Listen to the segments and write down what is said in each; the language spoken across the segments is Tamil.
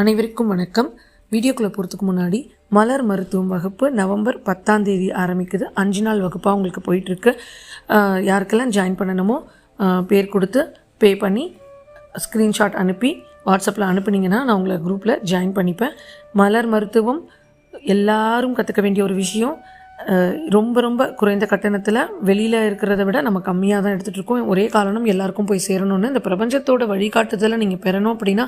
அனைவருக்கும் வணக்கம். வீடியோக்குள்ளே போகிறதுக்கு முன்னாடி மலர் மருத்துவம் வகுப்பு நவம்பர் பத்தாம் தேதி ஆரம்பிக்குது. அஞ்சு நாள் வகுப்பாக உங்களுக்கு போயிட்டுருக்கு. யாருக்கெல்லாம் ஜாயின் பண்ணணுமோ பேர் கொடுத்து பே பண்ணி ஸ்க்ரீன்ஷாட் அனுப்பி வாட்ஸ்அப்பில் அனுப்புனீங்கன்னா நான் உங்களை குரூப்பில் ஜாயின் பண்ணிப்பேன். மலர் மருத்துவம் எல்லாரும் கற்றுக்க வேண்டிய ஒரு விஷயம். ரொம்ப ரொம்ப குறைந்த கட்டணத்தில் வெளியில் இருக்கிறத விட நம்ம கம்மியாக தான் எடுத்துகிட்டு இருக்கோம். ஒரே காரணம் எல்லாருக்கும் போய் சேரணும்னு. இந்த பிரபஞ்சத்தோட வழிகாட்டுதலை நீங்கள் பெறணும் அப்படின்னா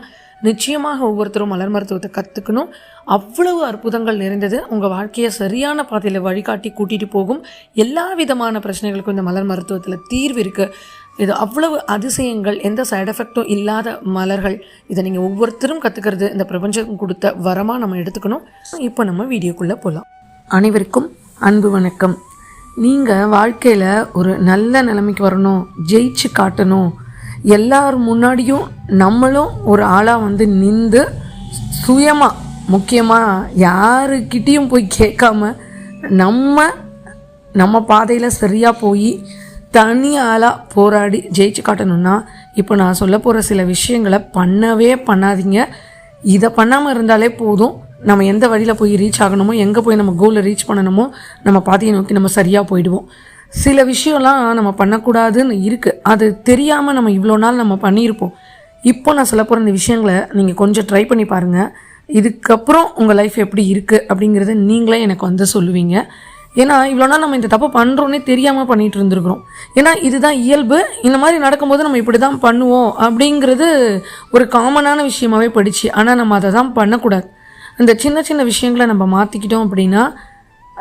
நிச்சயமாக ஒவ்வொருத்தரும் மலர் மருத்துவத்தை கற்றுக்கணும் அவ்வளவு அற்புதங்கள் நிறைந்தது. உங்கள் வாழ்க்கையை சரியான பாதையில் வழிகாட்டி கூட்டிகிட்டு போகும். எல்லா விதமான பிரச்சனைகளுக்கும் இந்த மலர் மருத்துவத்தில் தீர்வு இருக்குது இது அவ்வளவு அதிசயங்கள் எந்த சைடு எஃபெக்டும் இல்லாத மலர்கள். இதை நீங்கள் ஒவ்வொருத்தரும் கற்றுக்கிறது இந்த பிரபஞ்சம் கொடுத்த வரமாக நம்ம எடுத்துக்கணும். இப்போ நம்ம வீடியோக்குள்ளே போகலாம் அனைவருக்கும் அன்பு வணக்கம். நீங்கள் வாழ்க்கையில் ஒரு நல்ல நிலைமைக்கு வரணும் ஜெயிச்சு காட்டணும். எல்லார் முன்னாடியும் நம்மளும் ஒரு ஆளாக வந்து நின்று சுயமாக முக்கியமாக யாருக்கிட்டேயும் போய் கேட்காம நம்ம நம்ம பாதையில் சரியாக போய் தனி ஆளாக போராடி ஜெயிச்சு காட்டணும்னா இப்போ நான் சொல்ல போகிற சில விஷயங்களை பண்ணவே பண்ணாதீங்க. இதை பண்ணாமல் இருந்தாலே போதும். நம்ம எந்த வழியில் போய் ரீச் ஆகணுமோ எங்கே போய் நம்ம கோலை ரீச் பண்ணணுமோ நம்ம பாதையை நோக்கி நம்ம சரியாக போயிடுவோம். சில விஷயம்லாம் நம்ம பண்ணக்கூடாதுன்னு இருக்குது அது தெரியாமல் நம்ம இவ்வளோ நாள் நம்ம பண்ணியிருப்போம். இப்போ நான் சொல்ல போகிற இந்த விஷயங்களை நீங்கள் கொஞ்சம் ட்ரை பண்ணி பாருங்கள் இதுக்கப்புறம் உங்கள் லைஃப் எப்படி இருக்குது அப்படிங்கிறத நீங்களே எனக்கு வந்து சொல்லுவீங்க. ஏன்னா இவ்வளோ நாள் நம்ம இந்த தப்பு பண்ணுறோன்னே தெரியாமல் பண்ணிகிட்டு இருந்திருக்கிறோம். ஏன்னா இதுதான் இயல்பு. இந்த மாதிரி நடக்கும்போது நம்ம இப்படி தான் பண்ணுவோம் அப்படிங்கிறது ஒரு காமனான விஷயமாவே படிச்சு ஆனால் நம்ம அதை தான் பண்ணக்கூடாது. இந்த சின்ன சின்ன விஷயங்களை நம்ம மாற்றிக்கிட்டோம் அப்படின்னா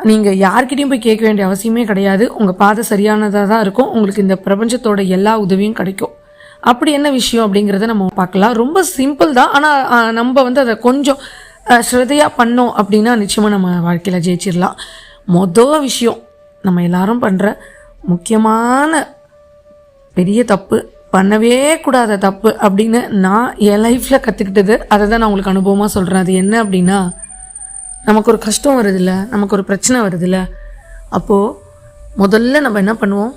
நீங்கள் யார்கிட்டையும் போய் கேட்க வேண்டிய அவசியமே கிடையாது. உங்கள் பாதை சரியானதாக தான் இருக்கும். உங்களுக்கு இந்த பிரபஞ்சத்தோட எல்லா உதவியும் கிடைக்கும். அப்படி என்ன விஷயம் அப்படிங்கிறத நம்ம பார்க்கலாம். ரொம்ப சிம்பிள் தான். ஆனால் நம்ம வந்து அதை கொஞ்சம் ஸ்ரதையாக பண்ணோம் அப்படின்னா நிச்சயமாக நம்ம வாழ்க்கையில் ஜெயிச்சிடலாம். மொதல் விஷயம் நம்ம எல்லாரும் பண்ணுற முக்கியமான பெரிய தப்பு பண்ணவே கூடாத தப்பு அப்படின்னு நான் என் லைஃப்பில் கற்றுக்கிட்டது அதை தான் நான் உங்களுக்கு அனுபவமாக சொல்கிறேன் அது என்ன அப்படின்னா நமக்கு ஒரு கஷ்டம் வருதில்ல நமக்கு ஒரு பிரச்சனை வருதில்ல அப்போது முதல்ல நம்ம என்ன பண்ணுவோம்?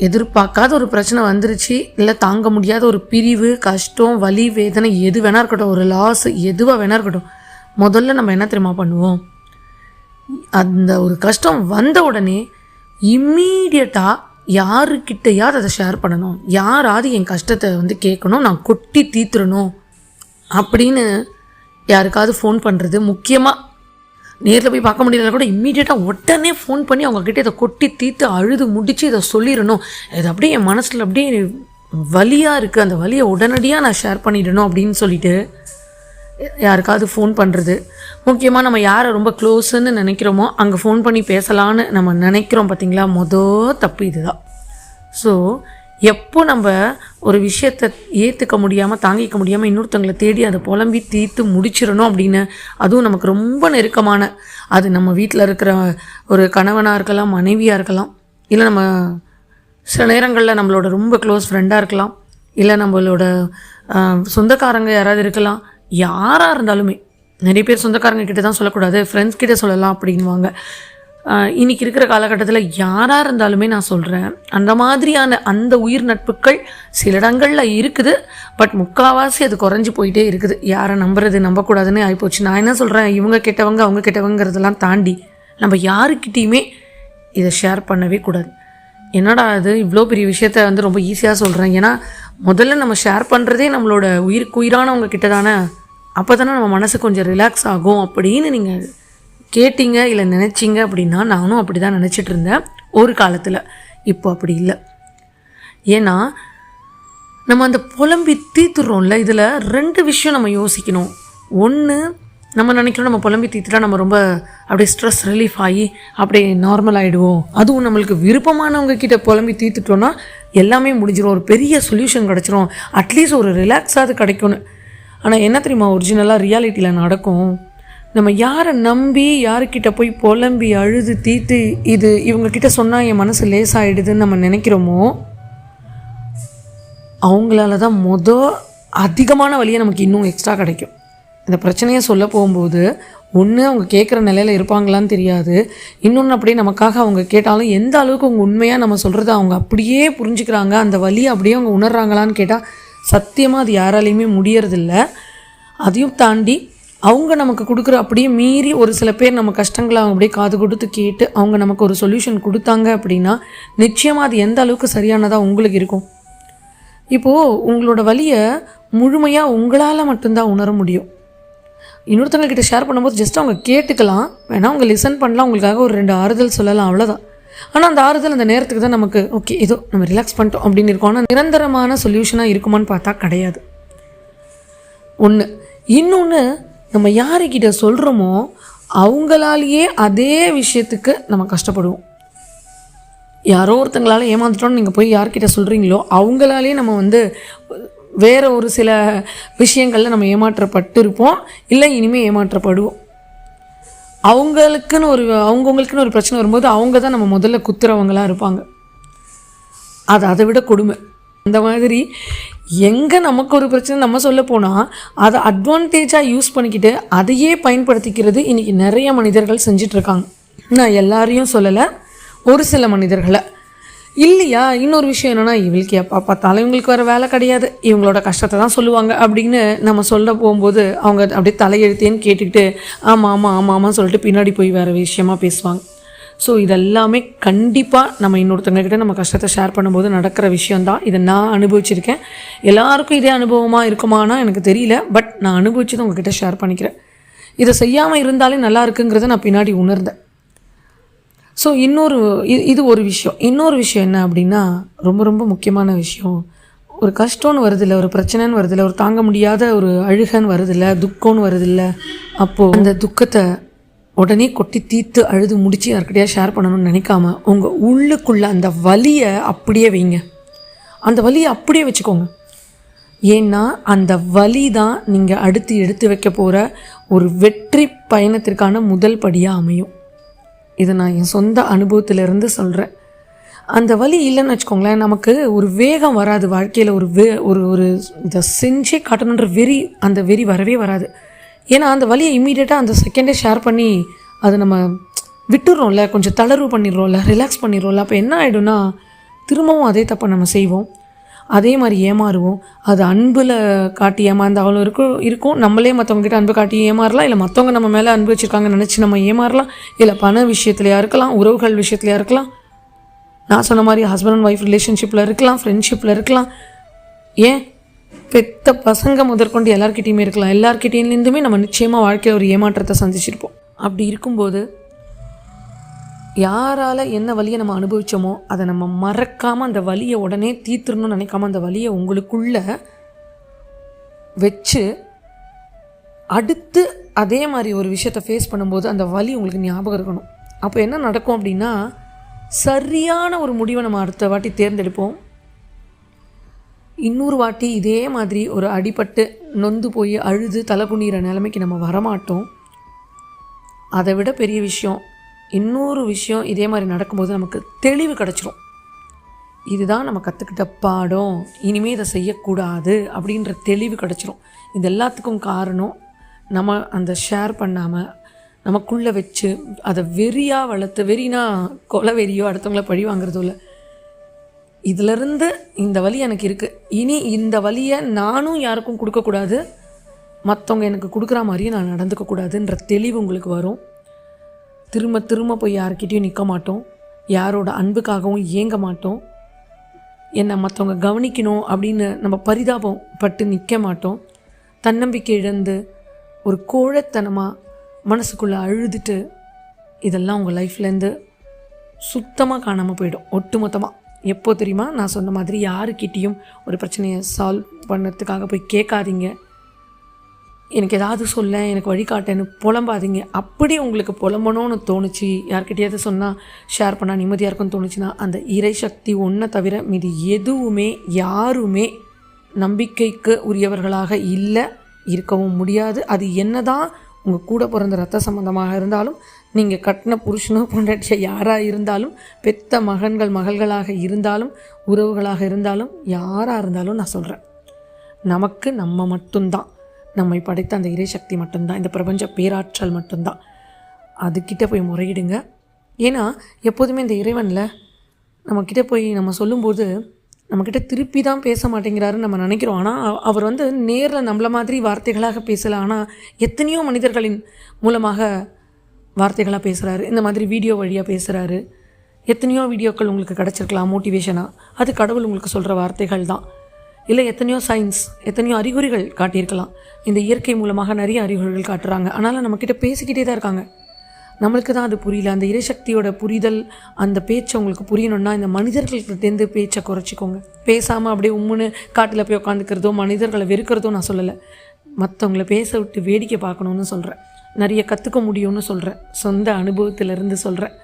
எதிர்பார்க்காத ஒரு பிரச்சனை வந்துருச்சு இல்லை தாங்க முடியாத ஒரு பிரிவு கஷ்டம் வலி வேதனை எது வேணா இருக்கட்டும் ஒரு லாஸ் எதுவாக வேணா இருக்கட்டும் முதல்ல நம்ம என்ன தெரியுமா பண்ணுவோம்? அந்த ஒரு கஷ்டம் வந்த உடனே இம்மீடியட்டாக யாருக்கிட்டையாவது அதை ஷேர் பண்ணணும். யாராவது என் கஷ்டத்தை வந்து கேட்கணும். நான் கொட்டி தீத்துறணும். அப்படின்னு யாருக்காவது ஃபோன் பண்ணுறது முக்கியமாக நேரில் போய் பார்க்க முடியலனா கூட இம்மீடியட்டாக உடனே ஃபோன் பண்ணி அவங்கக்கிட்ட இதை கொட்டி தீர்த்து அழுது முடித்து இதை சொல்லிடணும். இது அப்படியே என் மனசில் அப்படியே வலியாக இருக்குது அந்த வலியை உடனடியாக நான் ஷேர் பண்ணிடணும் அப்படின்னு சொல்லிட்டு யாருக்காவது ஃபோன் பண்ணுறது முக்கியமாக நம்ம யாரை ரொம்ப க்ளோஸுன்னு நினைக்கிறோமோ அங்கே ஃபோன் பண்ணி பேசலான்னு நம்ம நினைக்கிறோம் பார்த்திங்களா மொதல் தப்பு இதுதான். ஸோ எப்போ நம்ம ஒரு விஷயத்தை ஏற்றுக்க முடியாமல் தாங்கிக்க முடியாமல் இன்னொருத்தவங்களை தேடி அதை புலம்பி தீர்த்து முடிச்சிடணும் அப்படின்னு அதுவும் நமக்கு ரொம்ப நெருக்கமான அது நம்ம வீட்டில் இருக்கிற ஒரு கணவனாக இருக்கலாம் மனைவியாக இருக்கலாம் இல்லை நம்ம சில நேரங்களில் நம்மளோட ரொம்ப க்ளோஸ் ஃப்ரெண்டாக இருக்கலாம் இல்லை நம்மளோட சொந்தக்காரங்க யாராவது இருக்கலாம் யாராக இருந்தாலுமே நிறைய பேர் சொந்தக்காரங்க கிட்ட தான் சொல்லக்கூடாது ஃப்ரெண்ட்ஸ் கிட்ட சொல்லலாம் அப்படின்வாங்க இன்றைக்கி இருக்கிற காலகட்டத்தில் யாராக இருந்தாலுமே நான் சொல்கிறேன் அந்த மாதிரியான அந்த உயிர் நட்புகள் சில இடங்களில் இருக்குது பட் முக்கால்வாசி அது குறைஞ்சி போயிட்டே இருக்குது. யாரை நம்புறது நம்பக்கூடாதுன்னு ஆகிப்போச்சு நான் என்ன சொல்கிறேன் இவங்க கெட்டவங்க அவங்க கெட்டவங்கிறதெல்லாம் தாண்டி நம்ம யாருக்கிட்டேயுமே இதை ஷேர் பண்ணவே கூடாது. என்னடா அது இவ்வளோ பெரிய விஷயத்த வந்து ரொம்ப ஈஸியாக சொல்கிறேன் ஏன்னா முதல்ல நம்ம ஷேர் பண்ணுறதே நம்மளோட உயிருக்கு உயிரானவங்க கிட்ட தானே அப்போ தானே நம்ம மனசு கொஞ்சம் ரிலாக்ஸ் ஆகும் அப்படின்னு நீங்கள் கேட்டீங்க இல்லை நினச்சிங்க அப்படின்னா நானும் அப்படி தான் நினச்சிட்டு இருந்தேன். ஒரு காலத்தில். இப்போ அப்படி இல்லை. ஏன்னா நம்ம அந்த புலம்பி தீத்துறோம்ல இதில் ரெண்டு விஷயம் நம்ம யோசிக்கணும். ஒன்று நம்ம நினைக்கிறோம் நம்ம புலம்பி தீத்துட்டா நம்ம ரொம்ப அப்படியே ஸ்ட்ரெஸ் ரிலீஃப் ஆகி அப்படியே நார்மல் ஆகிடுவோம் அதுவும் நம்மளுக்கு விருப்பமானவங்க கிட்ட புலம்பி தீர்த்துட்டோன்னா எல்லாமே முடிஞ்சிடும் ஒரு பெரிய சொல்யூஷன் கிடச்சிரும். அட்லீஸ்ட் ஒரு ரிலாக்ஸாவது கிடைக்கும்னு ஆனால் என்ன தெரியுமா ஒரிஜினலாக ரியாலிட்டியில் நடக்கும். நம்ம யாரை நம்பி யாருக்கிட்ட போய் புலம்பி அழுது தீத்து இது இவங்கக்கிட்ட சொன்னால் என் மனசு லேசாகிடுதுன்னு நம்ம நினைக்கிறோமோ அவங்களால தான் மொத அதிகமான வழியை நமக்கு இன்னும் எக்ஸ்ட்ரா கிடைக்கும். இந்த பிரச்சனையை சொல்ல போகும்போது ஒன்று அவங்க கேட்குற நிலையில் இருப்பாங்களான்னு தெரியாது. இன்னொன்று அப்படியே நமக்காக அவங்க கேட்டாலும் எந்த அளவுக்கு அவங்க உண்மையாக நம்ம சொல்கிறத அவங்க அப்படியே புரிஞ்சுக்கிறாங்க அந்த வழியை அப்படியே அவங்க உணர்றாங்களான்னு கேட்டால் சத்தியமாக அது யாராலையுமே முடியறதில்ல. அதையும் தாண்டி அவங்க நமக்கு கொடுக்குற அப்படியே மீறி ஒரு சில பேர் நம்ம கஷ்டங்களை அவங்க அப்படியே காது கொடுத்து கேட்டு அவங்க நமக்கு ஒரு சொல்யூஷன் கொடுத்தாங்க அப்படின்னா நிச்சயமாக அது எந்த அளவுக்கு சரியானதாக உங்களுக்கு இருக்கும். இப்போது உங்களோட வழியை முழுமையாக உங்களால் மட்டும்தான் உணர முடியும். இன்னொருத்தவங்க கிட்டே ஷேர் பண்ணும்போது ஜஸ்ட் அவங்க கேட்டுக்கலாம். வேணால் அவங்க லிசன் பண்ணலாம். உங்களுக்காக ஒரு ரெண்டு ஆறுதல் சொல்லலாம். அவ்வளோதான் ஆனால் அந்த ஆறுதல் அந்த நேரத்துக்கு தான் நமக்கு ஓகே ஏதோ நம்ம ரிலாக்ஸ் பண்ணிட்டோம் அப்படின்னு இருக்கோம். ஆனால் நிரந்தரமான சொல்யூஷனாக இருக்குமான்னு பார்த்தா கிடையாது. ஒன்று இன்னொன்று நம்ம யாருக்கிட்ட சொல்கிறோமோ அவங்களாலேயே அதே விஷயத்துக்கு நம்ம கஷ்டப்படுவோம். யாரோ ஒருத்தங்களால் ஏமாந்துட்டோம்னு நீங்கள் போய் யார்கிட்ட சொல்கிறீங்களோ அவங்களாலேயே நம்ம வந்து வேறு ஒரு சில விஷயங்களில் நம்ம ஏமாற்றப்பட்டிருப்போம். இல்லை இனிமேல் ஏமாற்றப்படுவோம். அவங்களுக்குன்னு ஒரு அவங்கவுங்களுக்குன்னு ஒரு பிரச்சனை வரும்போது அவங்க தான் நம்ம முதல்ல குத்துறவங்களாக இருப்பாங்க. அது அதை விட கொடுமை. அந்த மாதிரி எங்கே நமக்கு ஒரு பிரச்சனை நம்ம சொல்ல போனால் அதை அட்வான்டேஜாக யூஸ் பண்ணிக்கிட்டு அதையே பயன்படுத்திக்கிறது இன்றைக்கி நிறைய மனிதர்கள் செஞ்சிட்ருக்காங்க நான் எல்லாரையும் சொல்லலை ஒரு சில மனிதர்களை. இல்லையா இன்னொரு விஷயம் என்னென்னா இவளுக்கு எப்போ பார்த்தாலும் இவங்களுக்கு வேறு வேலை கிடையாது. இவங்களோட கஷ்டத்தை தான் சொல்லுவாங்க அப்படின்னு நம்ம சொல்ல போகும்போது அவங்க அப்படியே தலையெழுத்தேன்னு கேட்டுக்கிட்டு ஆமாம் ஆமாம் ஆமாம் ஆமாம் சொல்லிட்டு பின்னாடி போய் வேறு விஷயமா பேசுவாங்க. ஸோ இதெல்லாமே கண்டிப்பாக நம்ம இன்னொருத்தவங்கக்கிட்ட நம்ம கஷ்டத்தை ஷேர் பண்ணும்போது நடக்கிற விஷயந்தான் இதை நான் அனுபவிச்சிருக்கேன். எல்லாருக்கும் இதே அனுபவமாக இருக்குமானா எனக்கு தெரியல பட் நான் அனுபவிச்சது உங்ககிட்ட ஷேர் பண்ணிக்கிறேன். இதை செய்யாமல் இருந்தாலே நல்லா இருக்குங்கிறத நான் பின்னாடி உணர்ந்தேன். ஸோ இன்னொரு இது இது ஒரு விஷயம். இன்னொரு விஷயம் என்ன அப்படின்னா ரொம்ப ரொம்ப முக்கியமான விஷயம். ஒரு கஷ்டம்னு வருதில்ல ஒரு பிரச்சனைன்னு வருதில்ல ஒரு தாங்க முடியாத ஒரு அழுகன்னு வருதில்ல துக்கம்னு வருதில்ல அப்போது அந்த துக்கத்தை உடனே கொட்டி தீர்த்து அழுது முடித்து யாருக்கிட்டையா ஷேர் பண்ணணும்னு நினைக்காம உங்கள் உள்ளுக்குள்ளே அந்த வலியை அப்படியே வைங்க. அந்த வலியை அப்படியே வச்சுக்கோங்க. ஏன்னா அந்த வலி தான் நீங்கள் அடுத்து எடுத்து வைக்க போகிற ஒரு வெற்றி பயணத்திற்கான முதல் படியாக அமையும். இதை நான் என் சொந்த அனுபவத்திலிருந்து சொல்கிறேன் அந்த வலி இல்லைன்னு வச்சுக்கோங்களேன் நமக்கு ஒரு வேகம் வராது வாழ்க்கையில். ஒரு வே ஒரு ஒரு இதை செஞ்சே காட்டணுன்ற வெறி அந்த வெறி வரவே வராது. ஏன்னா அந்த வலியை இம்மீடியட்டாக அந்த செகண்டே ஷேர் பண்ணி அதை நம்ம விட்டுடுறோம்ல கொஞ்சம் தளர்வு பண்ணிடுறோம்ல ரிலாக்ஸ் பண்ணிடுறோம்ல அப்போ என்ன ஆகிடும்னா திரும்பவும் அதே தப்பை நம்ம செய்வோம். அதே மாதிரி ஏமாறுவோம். அது அன்பில் காட்டி ஏமாந்தாலும் இருக்கும் இருக்கும். நம்மளே மற்றவங்ககிட்ட அன்பு காட்டி ஏமாறலாம். இல்லை மற்றவங்க நம்ம மேலே அன்பு வச்சுருக்காங்கன்னு நினச்சி நம்ம ஏமாறலாம். இல்லை பண விஷயத்துலையா இருக்கலாம் உறவுகள் விஷயத்துலையா இருக்கலாம். நான் சொன்ன மாதிரி ஹஸ்பண்ட் அண்ட் ஒய்ஃப் ரிலேஷன்ஷிப்பில் இருக்கலாம் ஃப்ரெண்ட்ஷிப்பில் இருக்கலாம். ஏன்? பெத்த பசங்க முதற்கொண்டு எல்லார்கிட்டயுமே இருக்கலாம். எல்லார்கிட்டேருந்துமே நம்ம நிச்சயமாக வாழ்க்கையில் ஒரு ஏமாற்றத்தை சந்திச்சிருப்போம். அப்படி இருக்கும்போது யாரால் என்ன வழியை நம்ம அனுபவித்தோமோ அதை நம்ம மறக்காமல் அந்த வலியை உடனே தீர்த்துடணும்னு நினைக்காம அந்த வழியை உங்களுக்குள்ள வச்சு அடுத்து அதே மாதிரி ஒரு விஷயத்தை ஃபேஸ் பண்ணும்போது அந்த வலி உங்களுக்கு ஞாபகம் இருக்கணும். அப்போ என்ன நடக்கும் அப்படின்னா சரியான ஒரு முடிவை நம்ம அடுத்த வாட்டி தேர்ந்தெடுப்போம். இன்னொரு வாட்டி இதே மாதிரி ஒரு அடிபட்டு நொந்து போய் அழுது தலை குனிகிற நிலைமைக்கு நம்ம வரமாட்டோம். அதை விட பெரிய விஷயம் இன்னொரு விஷயம் இதே மாதிரி நடக்கும்போது நமக்கு தெளிவு கிடச்சிரும். இதுதான் நம்ம கற்றுக்கிட்ட பாடம். இனிமேல் இதை செய்யக்கூடாது அப்படின்ற தெளிவு கிடச்சிரும். இது எல்லாத்துக்கும் காரணம் நம்ம அந்த ஷேர் பண்ணாமல் நமக்குள்ளே வச்சு அதை வெறியாக வளர்த்து வெறினா கொலை வெறியோ அடுத்தவங்கள பழி வாங்குறதோ இல்லை. இதிலிருந்து இந்த வழி எனக்கு இருக்குது இனி இந்த வழியை நானும் யாருக்கும் கொடுக்கக்கூடாது. மற்றவங்க எனக்கு கொடுக்குற மாதிரியே நான் நடந்துக்கக்கூடாதுன்ற தெளிவு உங்களுக்கு வரும். திரும்ப திரும்ப போய் யார்கிட்டையும் நிற்க மாட்டோம். யாரோட அன்புக்காகவும் ஏங்க மாட்டோம். என்னை மற்றவங்க கவனிக்கணும் அப்படின்னு நம்ம பரிதாபம் பட்டு நிற்க மாட்டோம். தன்னம்பிக்கை இழந்து ஒரு கோழைத்தனமாக மனசுக்குள்ளே அழுதுட்டு இதெல்லாம் உங்கள் லைஃப்லேருந்து சுத்தமாக காணாமல் போயிடும். ஒட்டுமொத்தமாக எப்போ தெரியுமா? நான் சொன்ன மாதிரி யாருக்கிட்டேயும் ஒரு பிரச்சனையை சால்வ் பண்ணுறதுக்காக போய் கேட்காதீங்க. எனக்கு ஏதாவது சொல்ல எனக்கு வழிகாட்டேன்னு புலம்பாதீங்க. அப்படி உங்களுக்கு புலம்பணும்னு தோணுச்சு யார்கிட்டயாவது சொன்னால் ஷேர் பண்ணால் நிம்மதியாக இருக்கும்னு தோணுச்சுன்னா அந்த இறை சக்தி ஒன்றை தவிர மீதி எதுவுமே யாருமே நம்பிக்கைக்கு உரியவர்களாக இல்லை இருக்கவும் முடியாது. அது என்னதான் உங்கள் கூட பிறந்த ரத்த சம்மந்தமாக இருந்தாலும் நீங்கள் கட்டின புருஷனோ பொண்டாட்டிய யாராக இருந்தாலும் பெத்த மகன்கள் மகள்களாக இருந்தாலும் உறவுகளாக இருந்தாலும் யாராக இருந்தாலும் நான் சொல்கிறேன் நமக்கு நம்ம மட்டும்தான். நம்மை படைத்த அந்த இறை சக்தி மட்டும்தான் இந்த பிரபஞ்ச பேராற்றல் மட்டும்தான். அதுக்கிட்ட போய் முறையிடுங்க. ஏன்னா எப்போதுமே இந்த இறைவனில் நம்மக்கிட்ட போய் நம்ம சொல்லும்போது நம்மக்கிட்ட திருப்பி தான் பேச மாட்டேங்கிறாருன்னு நம்ம நினைக்கிறோம். ஆனால் அவர் வந்து நேரில் நம்மள மாதிரி வார்த்தைகளாக பேசலை. ஆனால் எத்தனையோ மனிதர்களின் மூலமாக வார்த்தைகளாக பேசுகிறாரு இந்த மாதிரி வீடியோ வழியாக பேசுகிறாரு எத்தனையோ வீடியோக்கள் உங்களுக்கு கிடச்சிருக்கலாம் மோட்டிவேஷனாக அது கடவுள் உங்களுக்கு சொல்கிற வார்த்தைகள் தான் இல்லை எத்தனையோ சயின்ஸ் எத்தனையோ அறிகுறிகள் காட்டியிருக்கலாம். இந்த இயற்கை மூலமாக நிறைய அறிகுறிகள் காட்டுறாங்க. ஆனாலும் நம்மக்கிட்ட பேசிக்கிட்டே தான் இருக்காங்க. நம்மளுக்கு தான் அது புரியல. அந்த இறைசக்தியோட புரிதல் அந்த பேச்சை உங்களுக்கு புரியணும்னா இந்த மனிதர்கள்கிட்டேருந்து பேச்சை குறைச்சிக்கோங்க. பேசாமல் அப்படியே உம்முன்னு காட்டில் போய் உட்காந்துக்கிறதோ மனிதர்களை வெறுக்கிறதோ நான் சொல்லலை. மற்றவங்கள பேச விட்டு வேடிக்கை பார்க்கணுன்னு சொல்கிறேன் நிறைய கற்றுக்க முடியும்னு சொல்கிறேன் சொந்த அனுபவத்திலிருந்து சொல்கிறேன்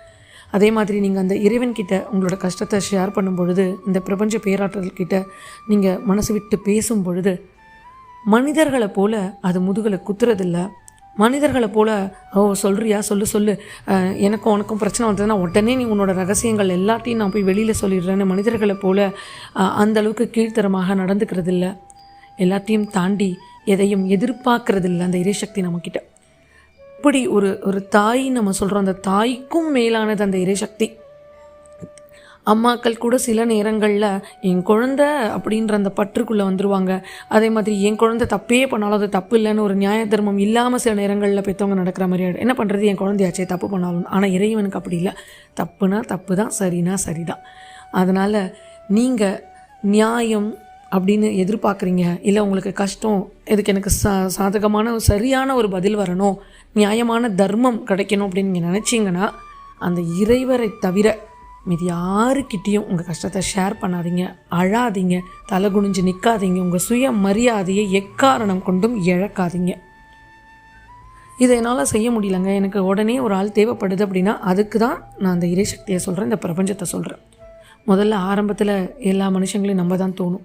அதே மாதிரி நீங்கள் அந்த இறைவன்கிட்ட உங்களோட கஷ்டத்தை ஷேர் பண்ணும் பொழுது இந்த பிரபஞ்ச பேராற்றல் கிட்ட நீங்கள் மனசு விட்டு பேசும் பொழுது மனிதர்களை போல் அது முதுகலை குத்துறதில்ல. மனிதர்களை போல் ஓ சொல்கிறியா சொல்லு சொல்லு. எனக்கும் உனக்கும் பிரச்சனை வந்ததுன்னா உடனே நீ உன்னோட ரகசியங்கள் எல்லாத்தையும் நான் போய் வெளியில் சொல்லிடுறேன்னு மனிதர்களை போல் அந்தளவுக்கு அந்த அளவுக்கு கீழ்த்தரமாக நடந்துக்கிறதில்ல. எல்லாத்தையும் தாண்டி எதையும் எதிர்பார்க்கறதில்ல அந்த இறைசக்தி நம்மக்கிட்ட. அப்படி ஒரு ஒரு தாய் நம்ம சொல்கிறோம் அந்த தாய்க்கும் மேலானது அந்த இறைசக்தி அம்மாக்கள் கூட சில நேரங்களில் என் குழந்தை அப்படின்ற அந்த பற்றுக்குள்ளே வந்துடுவாங்க அதே மாதிரி என் குழந்தை தப்பே பண்ணாலும் அது தப்பு இல்லைன்னு ஒரு நியாய தர்மம் இல்லாமல் சில நேரங்களில் பெற்றவங்க நடக்கிற மாதிரி ஆகிடும் என்ன பண்ணுறது என் குழந்தையாச்சே தப்பு பண்ணாலும். ஆனால் இறைவனுக்கு அப்படி இல்லை. தப்புனா தப்பு தான் சரினா சரிதான். அதனால் நீங்கள் நியாயம் அப்படின்னு எதிர்பார்க்குறீங்க? இல்லை உங்களுக்கு கஷ்டம் இதுக்கு எனக்கு சா சாதகமான சரியான ஒரு பதில் வரணும் நியாயமான தர்மம் கிடைக்கணும் அப்படின்னு நீங்கள் நினச்சிங்கன்னா அந்த இறைவரை தவிர மீதி யாருக்கிட்டேயும் உங்கள் கஷ்டத்தை ஷேர் பண்ணாதீங்க. அழாதீங்க. தலை குனிஞ்சு நிற்காதீங்க உங்கள் சுய மரியாதையை எக்காரணம் கொண்டும் இழக்காதீங்க. இதை என்னால் செய்ய முடியலங்க. எனக்கு உடனே ஒரு ஆள் தேவைப்படுது அப்படின்னா அதுக்கு தான் நான் அந்த இறைசக்தியை சொல்கிறேன் இந்த பிரபஞ்சத்தை சொல்கிறேன் முதல்ல ஆரம்பத்தில் எல்லா மனுஷங்களையும் நம்ம தான் தோணும்.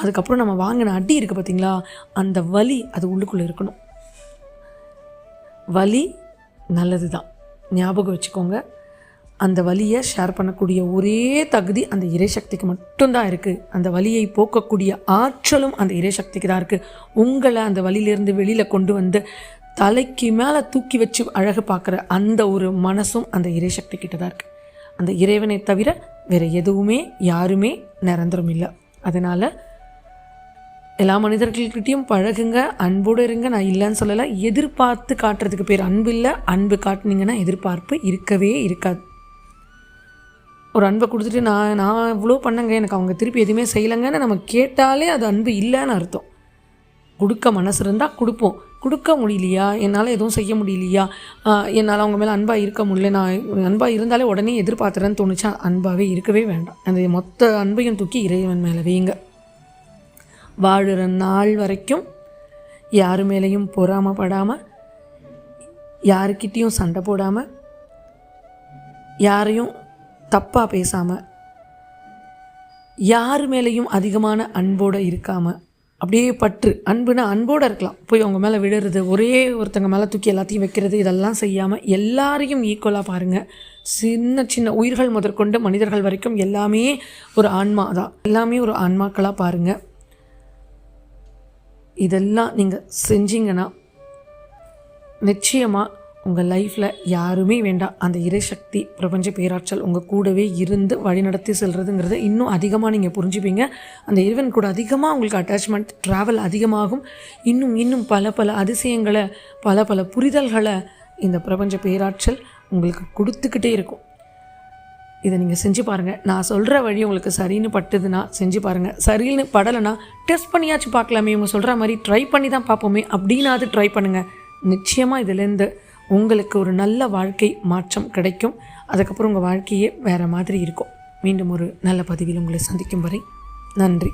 அதுக்கப்புறம் நம்ம வாங்கின அடி இருக்குது பார்த்தீங்களா அந்த வலி அது உள்ளுக்குள்ளே இருக்கணும். வலி நல்லது தான் ஞாபகம் வச்சுக்கோங்க. அந்த வலியை ஷேர் பண்ணக்கூடிய ஒரே தகுதி அந்த இறைசக்திக்கு மட்டும்தான் இருக்குது அந்த வலியை போக்கக்கூடிய ஆற்றலும் அந்த இறைசக்திக்கு தான் இருக்குது உங்களை அந்த வலியிலேருந்து வெளியில் கொண்டு வந்து தலைக்கு மேலே தூக்கி வச்சு அழகு பார்க்குற அந்த ஒரு மனசும் அந்த இறைசக்தி கிட்ட தான் இருக்குது அந்த இறைவனை தவிர வேறு எதுவுமே யாருமே நிரந்தரம் இல்லை. அதனால் எல்லா மனிதர்கள்கிட்டையும் பழகுங்க அன்போடு இருங்க. நான் இல்லைன்னு சொல்லலை. எதிர்பார்த்து காட்டுறதுக்கு பேர் அன்பு இல்லை. அன்பு காட்டுனீங்கன்னா எதிர்பார்ப்பு இருக்கவே இருக்காது. ஒரு அன்பை கொடுத்துட்டு நான் நான் இவ்வளோ பண்ணங்க. எனக்கு அவங்க திருப்பி எதுவுமே செய்யலைங்கன்னு நம்ம கேட்டாலே அது அன்பு இல்லைன்னு அர்த்தம். கொடுக்க மனசு இருந்தால் கொடுப்போம். கொடுக்க முடியலையா? என்னால் எதுவும் செய்ய முடியலையா? என்னால் அவங்க மேலே அன்பாக இருக்க முடியல. நான் அன்பாக இருந்தாலே உடனே எதிர்பார்த்துறேன்னு தோணுச்சா? அன்பாகவே இருக்கவே வேண்டாம். அந்த மொத்த அன்பையும் தூக்கி இறைவன் மேலே வைங்க வாழுற நாள் வரைக்கும் யார் மேலேயும் பொறாமப்படாமல் யாருக்கிட்டேயும் சண்டை போடாமல் யாரையும் தப்பாக பேசாமல் யார் மேலேயும் அதிகமான அன்போடு இருக்காமல் அப்படியே பற்று அன்புனா அன்போடு இருக்கலாம். போய் அவங்க மேலே விடுறது ஒரே ஒருத்தங்க மேலே தூக்கி எல்லாத்தையும் வைக்கிறது இதெல்லாம் செய்யாமல் எல்லாரையும் ஈக்குவலாக பாருங்கள் சின்ன சின்ன உயிர்கள் முதற்கொண்டு மனிதர்கள் வரைக்கும் எல்லாமே ஒரு ஆன்மா தான் எல்லாமே ஒரு ஆன்மாக்களாக பாருங்கள் இதெல்லாம் நீங்கள் செஞ்சீங்கன்னா நிச்சயமாக உங்கள் லைஃப்பில் யாருமே வேண்டாம். அந்த இறைசக்தி பிரபஞ்ச பேராற்றல் உங்கள் கூடவே இருந்து வழிநடத்தி செல்கிறதுங்கிறத இன்னும் அதிகமாக நீங்கள் புரிஞ்சுப்பீங்க. அந்த இறைவன் கூட அதிகமாக உங்களுக்கு அட்டாச்மெண்ட் ட்ராவல் அதிகமாகும். இன்னும் இன்னும் பல பல அதிசயங்களை பல பல புரிதல்களை இந்த பிரபஞ்ச பேராற்றல் உங்களுக்கு கொடுத்துக்கிட்டே இருக்கும். இதை நீங்கள் செஞ்சு பாருங்கள் நான் சொல்கிற வழி உங்களுக்கு சரின்னு பட்டுதுன்னா செஞ்சு பாருங்கள் சரின்னு படலைன்னா டெஸ்ட் பண்ணியாச்சும் பார்க்கலாமே. இவங்க சொல்கிற மாதிரி ட்ரை பண்ணி தான் பார்ப்போமே அப்படின்னாவது ட்ரை பண்ணுங்கள் நிச்சயமாக இதுலேருந்து உங்களுக்கு ஒரு நல்ல வாழ்க்கை மாற்றம் கிடைக்கும். அதுக்கப்புறம் உங்கள் வாழ்க்கையே வேறு மாதிரி இருக்கும். மீண்டும் ஒரு நல்ல பதிவில் உங்களை சந்திக்கும் வரை நன்றி.